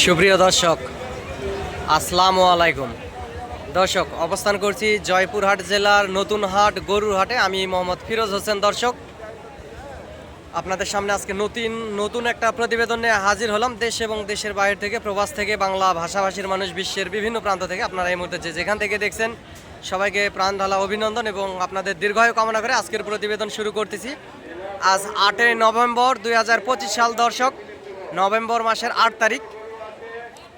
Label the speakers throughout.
Speaker 1: সুপ্রিয় দর্শক, আসসালামু আলাইকুম। দর্শক, অবস্থান করছি জয়পুরহাট জেলার নতুন হাট গরুর হাটে আমি মোহাম্মদ ফিরোজ হোসেন, দর্শক। আপনাদের সামনে আজকে নতুন নতুন একটা প্রতিবেদন নিয়ে হাজির হলাম। দেশ এবং দেশের বাইরে থেকে, প্রবাস থেকে, বাংলা ভাষাভাষীর মানুষ, বিশ্বের বিভিন্ন প্রান্ত থেকে আপনারা এই মুহূর্তে যেখান থেকে দেখছেন, সবাইকে প্রাণ ঢালা অভিনন্দন এবং আপনাদের দীর্ঘায়ু কামনা করে আজকের প্রতিবেদন শুরু করতেছি। আজ আটই নভেম্বর দু হাজার পঁচিশ সাল, দর্শক। নভেম্বর মাসের আট তারিখ।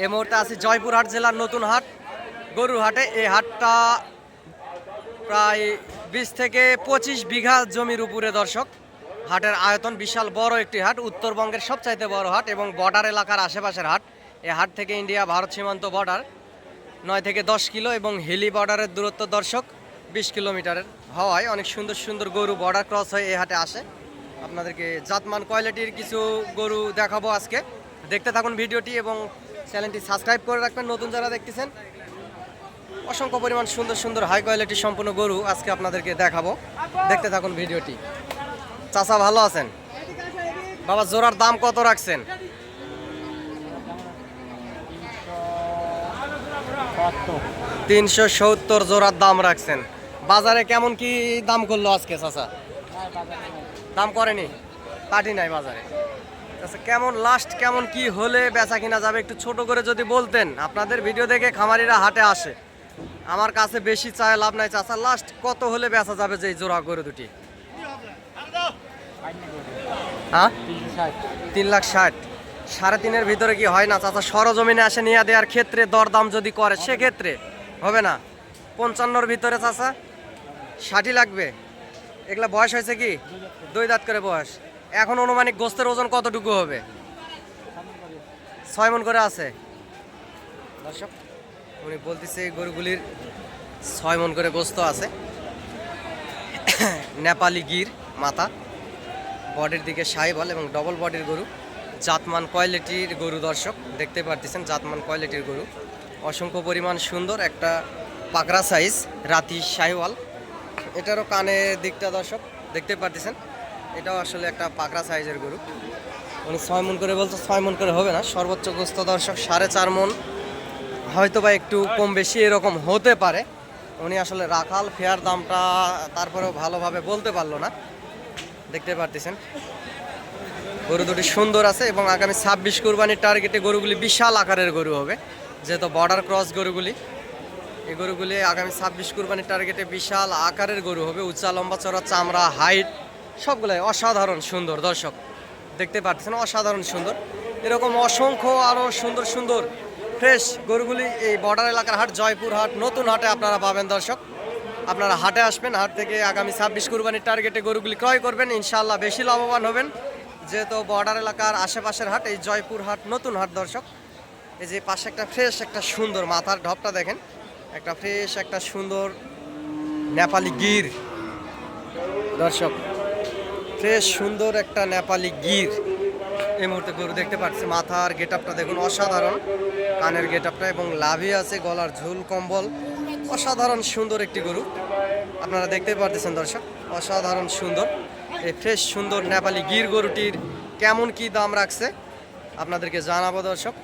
Speaker 1: এই মুহূর্তে আছি জয়পুরহাট জেলার নতুন হাট। গরুর হাটে এই হাটটা প্রায় বিশ থেকে পঁচিশ বিঘা জমির উপরে দর্শক। হাটের আয়তন বিশাল বড় একটি হাট, উত্তরবঙ্গের সবচাইতে বড় হাট এবং বর্ডার এলাকার আশেপাশের হাট। এ হাট থেকে ইন্ডিয়া ভারত সীমান্ত বর্ডার নয় থেকে দশ কিলো এবং হিলি বর্ডারের দূরত্ব দর্শক বিশ কিলোমিটারের হওয়ায় অনেক সুন্দর সুন্দর গরু বর্ডার ক্রস হয়ে এই হাটে আসে। আপনাদেরকে জাতমান কোয়ালিটির কিছু গরু দেখাবো আজকে। দেখতে থাকুন ভিডিওটি এবং চ্যানেলটি সাবস্ক্রাইব করে রাখবেন। নতুন যারা দেখতেছেন, অসংখ্য পরিমাণ সুন্দর সুন্দর হাই কোয়ালিটি সম্পূর্ণ গরু আজকে আপনাদেরকে দেখাবো। দেখতে থাকুন ভিডিওটি। চাচা, ভালো আছেন? বাবা, জোড়ার দাম কত রাখছেন? তিনশো সত্তর জোড়ার দাম রাখছেন। বাজারে কেমন কি দাম করল আজকে, চাচা? দাম করেনি? পাটি নাই বাজারে। আচ্ছা কেমন লাস্ট কেমন কি হলে বেচা কিনা যাবে একটু ছোট করে যদি বলতেন? আপনাদের ভিডিও দেখে খামারিরা হাটে আসে। আমার কাছে বেশি চায়, লাভ নাই চাচা। লাস্ট কত হলে বেচা যাবে যে জোড়া গরু দুটি? হ্যাঁ? তিন লাখ ষাট। সাড়ে তিনের ভিতরে কি হয় না চাচা? সরজমিনে আসে, নিয়ে দেওয়ার ক্ষেত্রে দরদাম যদি করে, সেক্ষেত্রে হবে না। পঞ্চান্নর ভিতরে চাচা, ষাটই লাগবে। এগুলা বয়স হয়েছে কি? দুই দাঁত করে বয়স। এখন অনুমানিক গোস্তের ওজন কতটুকু হবে? ছয় মন করে আছে। দর্শক উনি বলতেছে গরুগুলির ছয় মন করে গোস্ত আছে। নেপালি গির মাথা, বডির দিকে সাইবল এবং ডবল বডির গরু। জাতমান কোয়ালিটির গরু দর্শক, দেখতে পারতেছেন জাতমান কোয়ালিটির গরু। অসংখ্য পরিমাণ সুন্দর একটা পাকড়া সাইজ রাতি সাইওয়াল। এটারও কানের দিকটা দর্শক, দেখতে পারতেছেন। এটাও আসলে একটা পাকড়া সাইজের গরু। উনি ছয় মন করে বলতো ছয় মন করে হবে না, সর্বোচ্চ গোস্ত দর্শক সাড়ে চার মন। হয়তো বা একটু কম বেশি এরকম হতে পারে। উনি আসলে রাখাল, ফেয়ার দামটা তারপরেও ভালোভাবে বলতে পারল না। দেখতে পারতেছেন। গরু দুটি সুন্দর আছে এবং আগামী ছাব্বিশ কোরবানির টার্গেটে গরুগুলি বিশাল আকারের গরু হবে, যেহেতু বর্ডার ক্রস গরুগুলি। এই গরুগুলি আগামী ছাব্বিশ কোরবানির টার্গেটে বিশাল আকারের গরু হবে, উঁচা, লম্বা চড়া চামড়া হাইট সবগুলাই অসাধারণ সুন্দর, দর্শক। দেখতে পাচ্ছেন অসাধারণ সুন্দর। এরকম অসংখ্য আরও সুন্দর সুন্দর ফ্রেশ গরুগুলি এই বর্ডার এলাকার হাট, জয়পুর হাট, নতুন হাটে আপনারা পাবেন, দর্শক। আপনারা হাটে আসবেন, হাট থেকে আগামী ছাব্বিশ কুরবানির টার্গেটে গরুগুলি ক্রয় করবেন। ইনশাল্লাহ বেশি লাভবান হবেন। যেহেতু বর্ডার এলাকার আশেপাশের হাট, এই জয়পুর হাট, নতুন হাট, দর্শক। এই যে পাশে একটা ফ্রেশ একটা সুন্দর মাথার ঢপটা দেখেন। একটা ফ্রেশ একটা সুন্দর নেপালি গির। দর্শক ফ্রেশ, সুন্দর একটা নেপালি গির। এই মুহূর্তে গরু দেখতে পাচ্ছি, মাথার গেট আপটা দেখুন, অসাধারণ। কানের গেট আপটা এবং লাভি আছে গলার ঝুল কম্বল। অসাধারণ সুন্দর একটি গরু। আপনারা দেখতে পারতেছেন দর্শক, অসাধারণ সুন্দর। এই ফ্রেশ, সুন্দর নেপালি গির গরুটির কেমন কি দাম রাখছে, আপনাদেরকে জানাব দর্শক।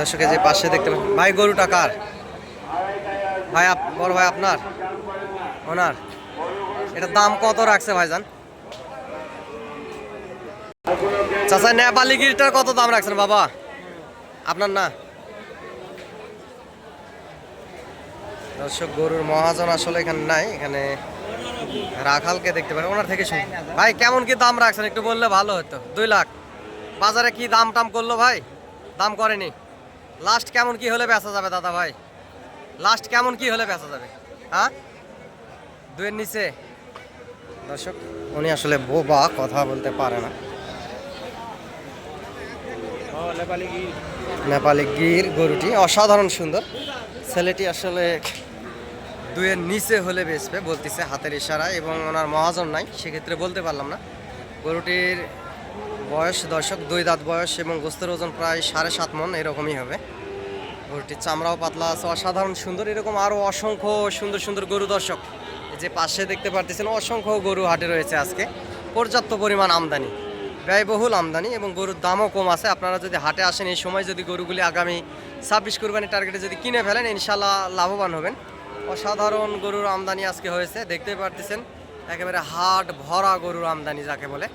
Speaker 1: দর্শকের যে পাশে দেখতে ভাই গরুটা কার? ভাই বড় ভাই আপনার? ওনার? এটার দাম কত রাখছে ভাইজান? চাচা, নেপালি গিরটার কত দাম রাখছেন বাবা? আপনার না? দর্শক, গরুর মহাজন আসলে এখানে নাই, এখানে রাখালকে দেখতে পারেন, ওনার থেকে শুনি। ভাই, কেমন কি দাম রাখছেন? একটু বললে ভালো হতো। দুই লাখ। বাজারে কি দাম টাম করল ভাই? দাম করেনি। লাস্ট কেমন কি হলে বেচা যাবে দাদা ভাই? লাস্ট কেমন কি হলে বেচা যাবে? হ্যাঁ? দুয়ের নিচে। দর্শক, উনি আসলে বোবা, কথা বলতে পারে না। নেপালি গির গরুটি অসাধারণ সুন্দর। ছেলেটি আসলে দুয়ের নিচে হলে বেচবে, বলতেছে হাতের ইশারায় এবং ওনার মহাজন নাই, সেক্ষেত্রে বলতে পারলাম না। গরুটির বয়স দর্শক, দুই দাঁত বয়স এবং গোস্তের ওজন প্রায় সাড়ে সাত মন, এরকমই হবে। গরুটির চামড়াও পাতলা আছে, অসাধারণ সুন্দর, এরকম আরও অসংখ্য সুন্দর সুন্দর গরু দর্শক। যে পাশে দেখতে পারতেছেন অসংখ্য গরু হাটে রয়েছে আজকে। পর্যাপ্ত পরিমাণ আমদানি, ব্যয়বহুল আমদানি এবং গরুর দামও কম আছে। আপনারা যদি হাটে আসেন এই সময় যদি গরুগুলি আগামী ছাব্বিশ কুরবানি টার্গেটে যদি কিনে ফেলেন ইনশাল্লাহ লাভবান হবেন। অসাধারণ গরুর আমদানি আজকে হয়েছে। দেখতে পারতেছেন, একেবারে হাট ভরা গরুর আমদানি যাকে বলে।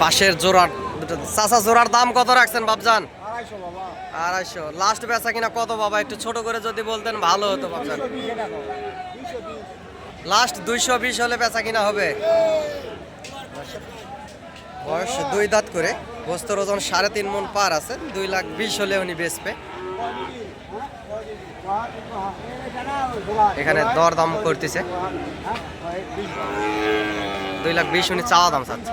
Speaker 1: পাশের জোড়ার চাচা জোড়ার দাম কত রাখছেন বাবজান
Speaker 2: আড়াইশো
Speaker 1: লাস্ট বেচা কিনা কত বাবা? একটু ছোট করে যদি বলতেন ভালো হতো
Speaker 2: বিশ
Speaker 1: লাস্ট দুইশো বিশ। হলে বেচা কিনা হবে? বয়স দুই দাঁত করে। বস্তুর ওজন সাড়ে তিন মন পার আছে। দুই লাখ বিশ হলে উনি বেচবে। এখানে দর দাম করতেছে। দুই লাখ বিশ উনি চাওয়া দাম চাচ্ছে।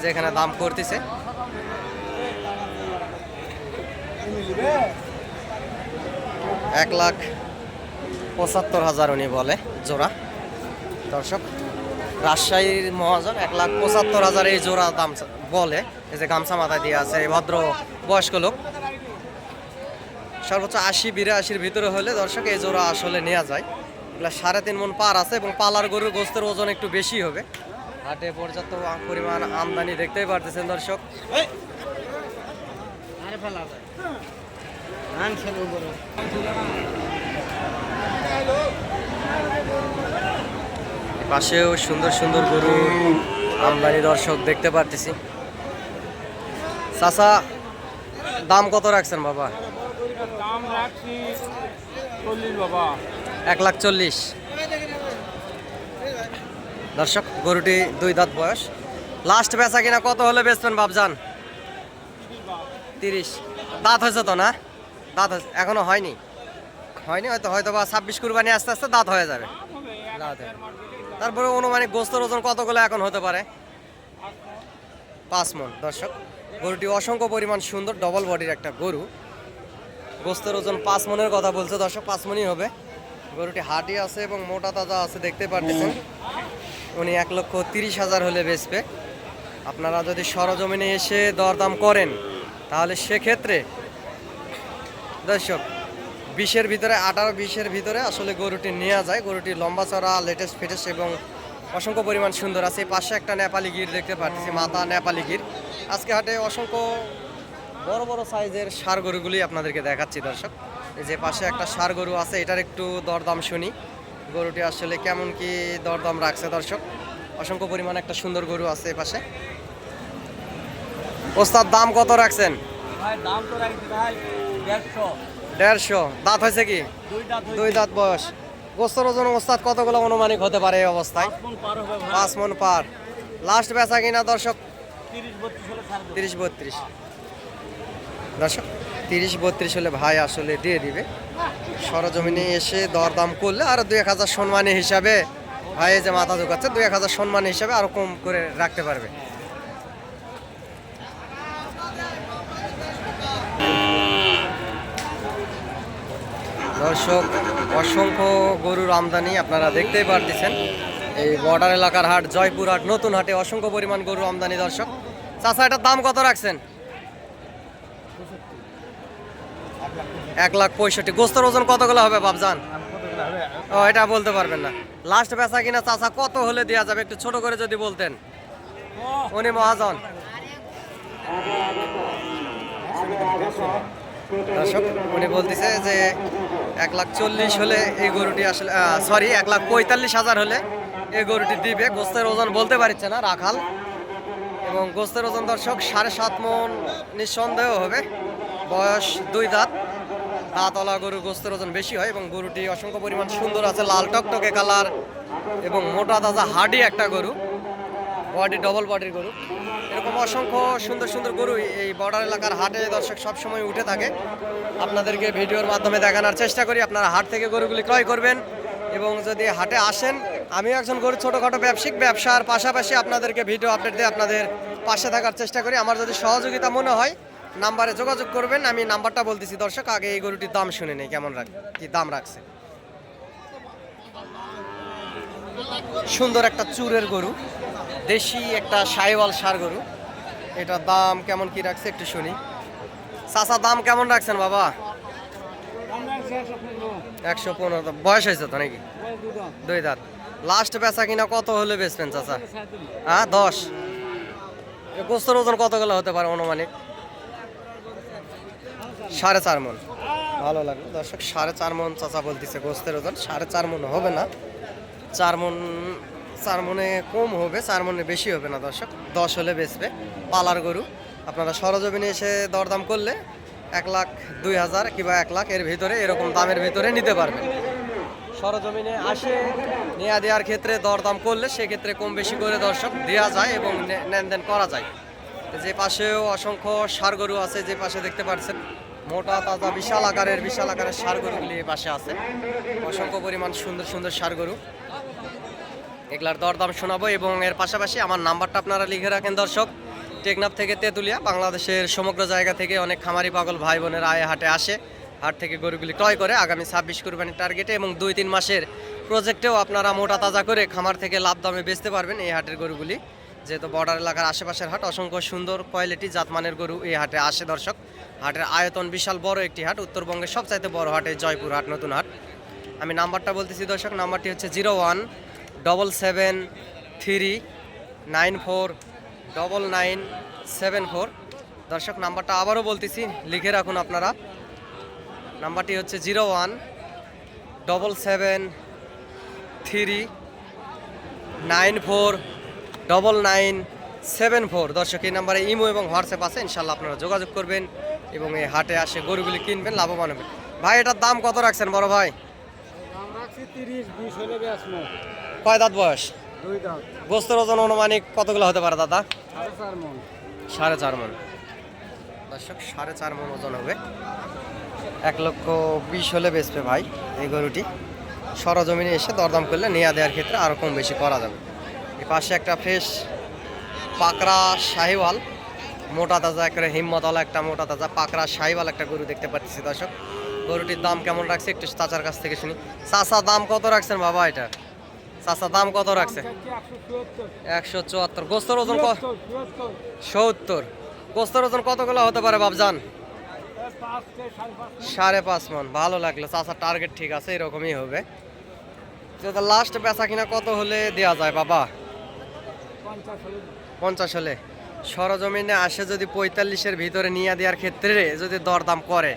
Speaker 1: যে এখানে দাম করতেছে। এক লাখ পঁচাত্তর হাজার উনি বলে জোড়া। দর্শক, রাজশাহীর মহাজন এক লাখ পঁচাত্তর হাজার এই জোড়া দাম বলে। এই যে গামছা মাথায় দিয়ে আছে এই ভদ্র বয়স্ক লোক। সর্বোচ্চ আশি, বিরাশির ভিতরে হলে দর্শক এই জোড়া আসলে নেওয়া যায়। এগুলো সাড়ে তিন মন পার আছে এবং পালার গরুর গোস্তের ওজন একটু বেশি হবে। হাটে পর্যাপ্ত পরিমাণ আমদানি দেখতেই পারতেছেন দর্শক।
Speaker 2: আরে ফেলা
Speaker 1: পাশেও সুন্দর সুন্দর গরু আমদানি দর্শক দেখতে পারতেছি। চাচা দাম কত রাখছেন বাবা?
Speaker 2: দাম রাখছি চল্লিশ বাবা।
Speaker 1: এক লাখ চল্লিশ। দর্শক গরুটি দুই দাঁত বয়স। লাস্ট বেচা কিনা কত হলে বেচবেন বাবজান তিরিশ। দাঁত হয়েছে তো না? দাঁত এখনও হয়নি। হয়নি, হয়তো হয়তো বা ছাব্বিশ কুরবানি আস্তে আস্তে দাঁত হয়ে যাবে। দাঁত তারপরে অনুমানিক গোস্তর ওজন কতগুলো এখন হতে পারে? পাঁচ মন। দর্শক, গরুটি অসংখ্য পরিমাণ সুন্দর ডবল বডির একটা গরু। গোস্তের ওজন পাঁচ মনের কথা বলছে দর্শক, পাঁচ মনই হবে। গরুটি হাঁটি আছে এবং মোটা তাজা আছে, দেখতে পারতেছেন। উনি এক লক্ষ তিরিশ হাজার হলে বেচবে। আপনারা যদি সরজমিনে এসে দরদাম করেন, তাহলে সেক্ষেত্রে দর্শক, বিশের ভিতরে, আঠারো বিশের ভিতরে আসলে গরুটি নেওয়া যায়। গরুটি লম্বা চড়া লেটেস্ট ফিটেস্ট এবং অসংখ্য পরিমাণ সুন্দর আছে। পাশে একটা নেপালি গির দেখতে পাচ্ছি মাথা নেপালি গির। আজকে হাটে অসংখ্য বড় বড় সাইজের সার গরুগুলি আপনাদেরকে দেখাচ্ছি দর্শক। যে পাশে একটা সার গরু আছে, এটার একটু দরদাম শুনি। গরুটি আসলে কেমন কি দরদাম রাখছে দর্শক? অসংখ্য পরিমাণ একটা সুন্দর গরু আছে এই পাশে। ওস্তাদ, দাম কত রাখছেন?
Speaker 2: দেড়শো।
Speaker 1: দাঁত হয়েছে কি? দুই দাঁত বয়স। গোস্তর ওজন ওস্তাদ কতগুলো অনুমানিক হতে পারে এই অবস্থায়? পাঁচ মন পার লাস্ট বেচা কিনা দর্শক?
Speaker 2: তিরিশ বত্রিশ
Speaker 1: দর্শক তিরিশ বত্রিশ হলে ভাই আসলে দিয়ে দিবে। সরজমিনে এসে দরদাম করলে আর দুই এক হাজার সম্মানী হিসাবে ভাই যে মাথা ঢুকাচ্ছে দুই এক হাজার সম্মান হিসাবে আরও কম করে রাখতে পারবে। দর্শক, অসংখ্য গরুর আমদানি আপনারা দেখতেই পারতেছেন। এই বর্ডার এলাকার হাট, জয়পুর হাট, নতুন হাটে অসংখ্য পরিমাণ গরুর আমদানি দর্শক। চাচা, এটার দাম কত রাখছেন? এক লাখ পঁয়ষট্টি। গোস্তর ওজন কতগুলো হবে বাবজান ও, এটা বলতে পারবেন না। লাস্ট বেচা কিনা চাচা, কত হলে দেওয়া যাবে? একটু ছোট করে যদি বলতেন। উনি মহাজন। দর্শক, উনি বলতেছে যে এক লাখ চল্লিশ হলে এই গরুটি আসলে সরি এক লাখ পঁয়তাল্লিশ হাজার হলে এই গরুটি দিবে। গোস্তের ওজন বলতে পারছে না, রাখাল। এবং গোস্তের ওজন দর্শক, সাড়ে সাত মন নিঃসন্দেহ হবে। বয়স দুই দাঁত। দাঁতলা গরু গোস্তের ওজন বেশি হয় এবং গরুটি অসংখ্য পরিমাণ সুন্দর আছে। লাল টকটকে কালার এবং মোটা তাজা হাডি একটা গরু। বডি ডবল বডির গরু। এরকম অসংখ্য সুন্দর সুন্দর গরু এই বর্ডার এলাকার হাটে দর্শক সবসময় উঠে থাকে। আপনাদেরকে ভিডিওর মাধ্যমে দেখানোর চেষ্টা করি, আপনারা হাট থেকে গরুগুলি ক্রয় করবেন এবং যদি হাটে আসেন, আমিও একজন গরু ছোটোখাটো ব্যবসায়িক ব্যবসার পাশাপাশি আপনাদেরকে ভিডিও আপডেট দিয়ে আপনাদের পাশে থাকার চেষ্টা করি। আমার যদি সহযোগিতা মনে হয়, নাম্বারে যোগাযোগ করবেন, আমি নাম্বারটা বলতেছি, দর্শক, আগে এই গরুটির দাম শুনে নেই, কেমন রাখ, কি দাম রাখছে? সুন্দর একটা চুরের গরু। দেশি একটা সাইওয়াল সার গরু। এটার দাম কেমন কি রাখছে একটু শুনি। চাচা, দাম কেমন রাখছেন বাবা? একশো পনেরো বয়স হয়েছে তো নাকি? দুই দাঁত। লাস্ট বেচা কিনা কত হলে বেচবেন চাচা? হ্যাঁ দশ। গোস্তর ওজন কতগুলো হতে পারে অনুমানিক? সাড়ে চার মন। ভালো লাগল। দর্শক, সাড়ে চার মন চাচা বলতেছে গোস্তের ওজন। সাড়ে চার মন হবে না। চার মন চার মনে কম হবে চার মনে বেশি হবে না দর্শক। দশ হলে বেচবে। পালার গরু। আপনারা সরজমিনে এসে দরদাম করলে এক লাখ, দুই হাজার কিংবা এক লাখ এর ভিতরে এরকম দামের ভিতরে নিতে পারবেন। সরজমিনে আসে নেয়া দেওয়ার ক্ষেত্রে দরদাম করলে সেক্ষেত্রে কম বেশি করে দর্শক দেওয়া যায় এবং লেনদেন করা যায়। যে পাশেও অসংখ্য সার গরু আছে, যে পাশে দেখতে পাচ্ছেন, মোটা, তাজা, বিশাল আকারের বিশাল আকারের সার গরুগুলি পাশে আছে। অসংখ্য পরিমাণ সুন্দর সুন্দর সার গরু। এগুলার দরদাম শোনাবো এবং এর পাশাপাশি আমার নাম্বারটা আপনারা লিখে রাখেন, দর্শক। টেকনাফ থেকে তেঁতুলিয়া, বাংলাদেশের সমগ্র জায়গা থেকে অনেক খামারি পাগল ভাই বোনের আয়ে হাটে আসে। হাট থেকে গরুগুলি ক্রয় করে আগামী ছাব্বিশ কুরবানির টার্গেটে এবং দুই তিন মাসের প্রজেক্টেও আপনারা মোটা তাজা করে খামার থেকে লাভ দামে বেচতে পারবেন এই হাটের গরুগুলি। যেহেতু বর্ডার এলাকার আশেপাশের হাট, অসংখ্য সুন্দর কোয়ালিটি জাতমানের গরু এই হাটে আসে, দর্শক। হাটের আয়তন বিশাল বড় একটি হাট, উত্তরবঙ্গের সবচাইতে বড় হাট জয়পুর হাট, নতুন হাট। আমি নাম্বারটা বলতেছি, দর্শক, নাম্বারটি হচ্ছে zero one double seven three nine four double nine seven four দর্শক, নাম্বারটা আবারও বলতেছি, লিখে রাখুন আপনারা। নাম্বারটি হচ্ছে zero one double seven three nine four double nine seven four দর্শক, এই নাম্বারে ইমো এবং হোয়াটসঅ্যাপ আছে, ইনশাল্লাহ আপনারা যোগাযোগ করবেন এবং এই হাটে আসে গরুগুলি কিনবেন, লাভবান হবেন। ভাই, এটার দাম কত রাখছেন বড় ভাই?
Speaker 2: রাখছি তিরিশ
Speaker 1: কয় দাঁত বয়স? গোস্তের ওজন অনুমানিক কতগুলো হতে পারে দাদা?
Speaker 2: সাড়ে চার মন।
Speaker 1: দর্শক সাড়ে চার মন ওজন হবে। এক লক্ষ বিশ হলে বেচবে ভাই এই গরুটি। সরজমিনে এসে দরদাম করলে নেওয়া দেওয়ার ক্ষেত্রে আরও কম বেশি করা যাবে। এই পাশে একটা ফ্রেশ পাকড়া শাহিওয়াল মোটা তাজা একেবারে হিম্মতওয়ালা একটা মোটা তাজা পাকড়া শাহিওয়াল একটা গরু দেখতে পাচ্ছি দর্শক। গরুটির দাম কেমন রাখছে একটু চাচার কাছ থেকে শুনি। চাচা দাম কত রাখছেন বাবা এটা? চাচা দাম কত রাখছে? একশো চুয়াত্তর। গোস্তর ওজন সত্তর। গোস্তর ওজন কতগুলো হতে পারে বাবজান সাড়ে পাঁচ মন। ভালো লাগল চাচার টার্গেট ঠিক আছে এরকমই হবে। লাস্ট বেচা কিনা কত হলে দেওয়া যায় বাবা? পঞ্চাশ হলে। সরজমিনে আসে যদি পঁয়তাল্লিশের ভিতরে নিয়ে দেওয়ার ক্ষেত্রে যদি দরদাম করে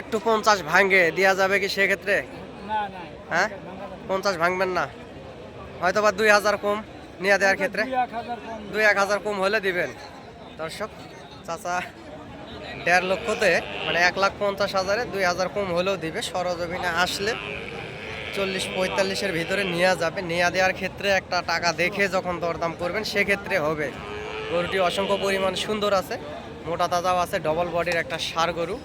Speaker 1: একটু পঞ্চাশ ভাঙ্গে দেওয়া যাবে কি সেক্ষেত্রে? হ্যাঁ? পঞ্চাশ ভাঙবেন না? হয়তো বা দুই হাজার কম নিয়ে দেওয়ার ক্ষেত্রে।
Speaker 2: দুই এক হাজার কম
Speaker 1: হলে দিবেন। দর্শক, চাচা দেড় লক্ষতে মানে এক লাখ পঞ্চাশ হাজারে দুই হাজার কম হলেও দিবে। সরজমিনে আসলে চল্লিশ পঁয়তাল্লিশের ভিতরে নেওয়া যাবে। নেওয়া দেওয়ার ক্ষেত্রে একটা টাকা দেখে যখন দরদাম করবেন, সেক্ষেত্রে হবে। গরুটি অসংখ্য পরিমাণ সুন্দর আছে। মোটা তাজাও আছে ডবল বডির একটা সার গরু।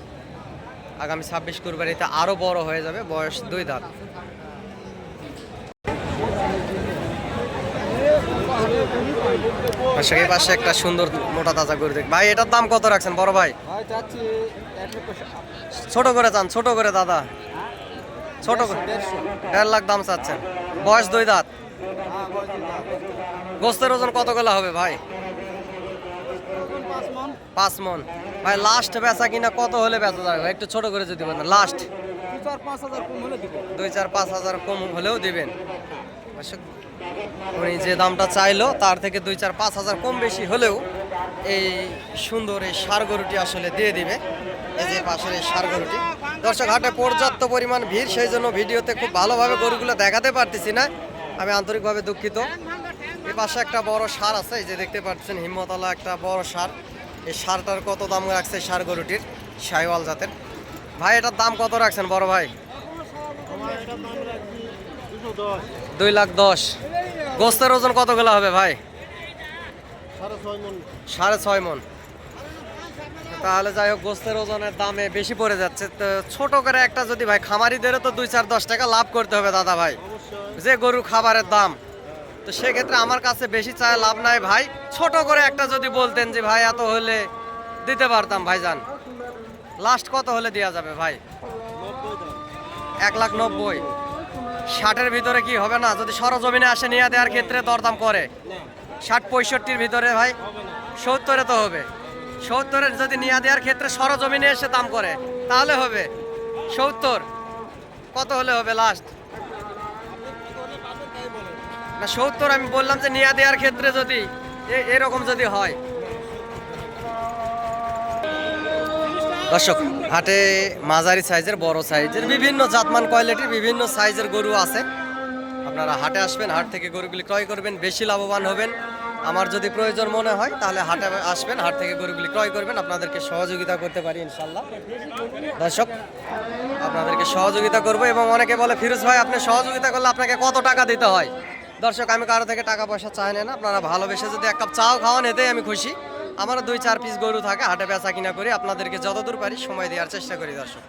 Speaker 1: আগামী ছাব্বিশ কুরবানিতে আরও বড় হয়ে যাবে বয়স দুই দাঁত। দর্শক এই পাশে একটা সুন্দর মোটা তাজা গরু দেখ ভাই এটার দাম কত রাখছেন? বড় ভাই।
Speaker 2: হয়
Speaker 1: ছোট করে চান ছোট করে দাদা। ছোট করে। দেড় লাখ দাম চাচ্ছেন। বয়স দুই দাঁত। গোস্তের ওজন কতগুলো হবে ভাই?
Speaker 2: পাঁচ মন।
Speaker 1: ভাই লাস্ট বেচা কিনা কত হলে বেচা যাবে? একটু ছোট করে যদি বলেন লাস্ট দুই চার পাঁচ হাজার কম হলেও দিবেন। উনি যে দামটা চাইলো, তার থেকে দুই চার পাঁচ হাজার কম বেশি হলেও এই সুন্দর এই সার গরুটি আসলে দিয়ে দিবে। এই যে পাশের এই সার গরুটি দর্শক, হাটে পর্যাপ্ত পরিমাণ ভিড়, সেই জন্য ভিডিওতে খুব ভালোভাবে গরুগুলো দেখাতে পারতেছি না। আমি আন্তরিকভাবে দুঃখিত। এই পাশে একটা বড় সার আছে, এই যে দেখতে পাচ্ছেন, হিম্মতলা একটা বড় সার। এই সারটার কত দাম রাখছে সার গরুটির সাইওয়াল জাতের। ভাই, এটার দাম কত রাখছেন বড় ভাই? দুই লাখ দশ। গোস্তের ওজন কতগুলো হবে ভাই?
Speaker 2: সাড়ে ছয় মন।
Speaker 1: তাহলে যাই হোক, গোস্তের ওজনের দামে বেশি পড়ে যাচ্ছে। তো ছোট করে একটা যদি ভাই খামারিদেরও তো দুই চার দশ টাকা লাভ করতে হবে দাদা ভাই। যে গরু খাবারের দাম। তো সেক্ষেত্রে আমার কাছে বেশি চায় লাভ নাই ভাই। ছোট করে একটা যদি বলতেন যে ভাই, এত হলে দিতে পারতাম ভাইজান। লাস্ট কত হলে দেওয়া যাবে ভাই? এক লাখ নব্বই। ষাটের ভিতরে কি হবে না? যদি সরজমিনে আসে নিয়ে দেওয়ার ক্ষেত্রে দরদাম করে। ষাট পঁয়ষট্টির ভিতরে ভাই, সত্তরে তো হবে। সত্তরের যদি নিয়ে দেওয়ার ক্ষেত্রে সরজমিনে এসে দাম করে, তাহলে হবে। সত্তর, কত হলে হবে লাস্ট না, সত্তর আমি বললাম যে নিয়া দেওয়ার ক্ষেত্রে যদি এরকম যদি হয়। দর্শক, হাটে মাঝারি সাইজের, বড় সাইজের, বিভিন্ন জাতমান কোয়ালিটির, বিভিন্ন সাইজের গরু আছে। আপনারা হাটে আসবেন, হাট থেকে গরুগুলি ক্রয় করবেন, বেশি লাভবান হবেন। আমার যদি প্রয়োজন মনে হয়, তাহলে হাটে আসবেন, হাট থেকে গরুগুলি ক্রয় করবেন। আপনাদেরকে সহযোগিতা করতে পারি ইনশাল্লাহ দর্শক, আপনাদেরকে সহযোগিতা করব এবং অনেকে বলে, ফিরোজ ভাই, আপনি সহযোগিতা করলে আপনাকে কত টাকা দিতে হয়? দর্শক, আমি কারও থেকে টাকা পয়সা চাই না, আপনারা ভালোবেসে যদি এক কাপ চাও খাওয়ান, এতেই আমি খুশি। আমারও দুই চার পিস গরু থাকে, হাটে বেচা কিনা করে, আপনাদেরকে যতদূর পারি সময় দেওয়ার চেষ্টা করি দর্শক।